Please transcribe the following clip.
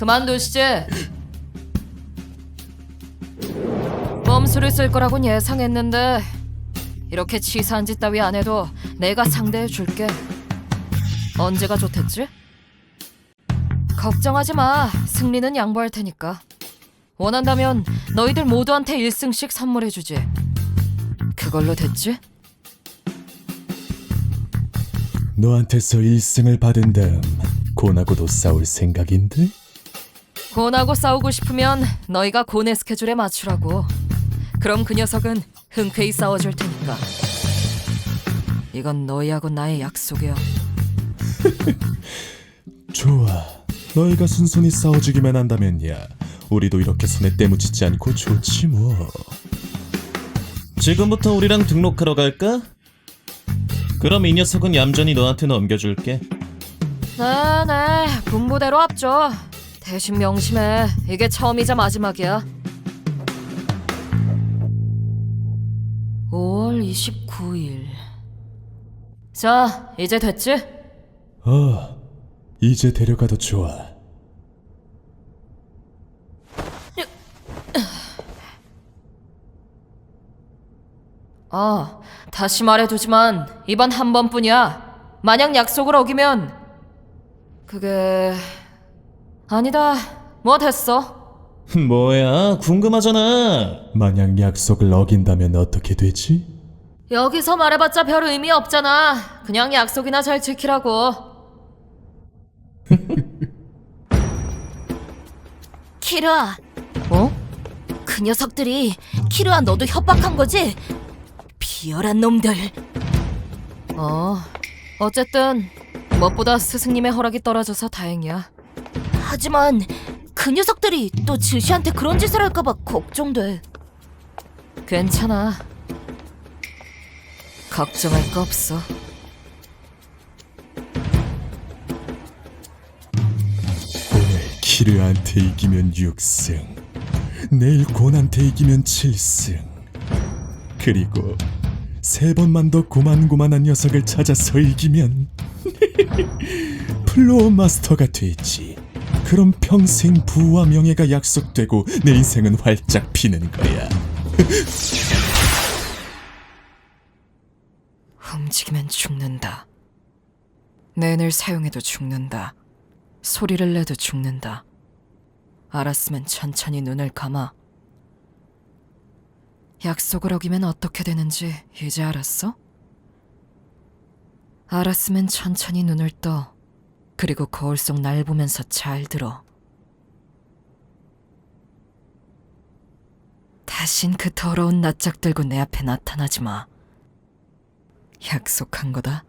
그만두시지. 꼼수를 쓸 거라곤 예상했는데 이렇게 치사한 짓 따위 안 해도 내가 상대해 줄게. 언제가 좋댔지? 걱정하지 마. 승리는 양보할 테니까. 원한다면 너희들 모두한테 1승씩 선물해 주지. 그걸로 됐지? 너한테서 1승을 받은 다음 고나고도 싸울 생각인데? 곤하고 싸우고 싶으면 너희가 고네 스케줄에 맞추라고. 그럼 그 녀석은 흔쾌히 싸워줄 테니까. 이건 너희하고 나의 약속이야. 좋아. 너희가 순순히 싸워주기만 한다면야 우리도 이렇게 손에 때묻히지 않고 좋지 뭐. 지금부터 우리랑 등록하러 갈까? 그럼 이 녀석은 얌전히 너한테 넘겨줄게. 네네, 분부대로 합죠. 대신 명심해. 이게 처음이자 마지막이야. 5월 29일. 자, 이제 됐지? 어, 이제 데려가도 좋아. 아, 다시 말해두지만 이번 한 번뿐이야. 만약 약속을 어기면 그게 아니다. 뭐 됐어. 뭐야, 궁금하잖아. 만약 약속을 어긴다면 어떻게 되지? 여기서 말해봤자 별 의미 없잖아. 그냥 약속이나 잘 지키라고. 키르아, 어? 그 녀석들이 키르아 너도 협박한 거지? 비열한 놈들. 어. 어쨌든 무엇보다 스승님의 허락이 떨어져서 다행이야. 하지만 그 녀석들이 또 지시한테 그런 짓을 할까봐 걱정돼. 괜찮아. 걱정할 거 없어. 오늘 키르한테 이기면 6승, 내일 곤한테 이기면 7승, 그리고 세 번만 더 고만고만한 녀석을 찾아서 이기면 플로어 마스터가 되지. 그럼 평생 부와 명예가 약속되고 내 인생은 활짝 피는 거야. 움직이면 죽는다. 뇌를 사용해도 죽는다. 소리를 내도 죽는다. 알았으면 천천히 눈을 감아. 약속을 어기면 어떻게 되는지 이제 알았어? 알았으면 천천히 눈을 떠. 그리고 거울 속 날 보면서 잘 들어. 다신 그 더러운 낯짝 들고 내 앞에 나타나지 마. 약속한 거다.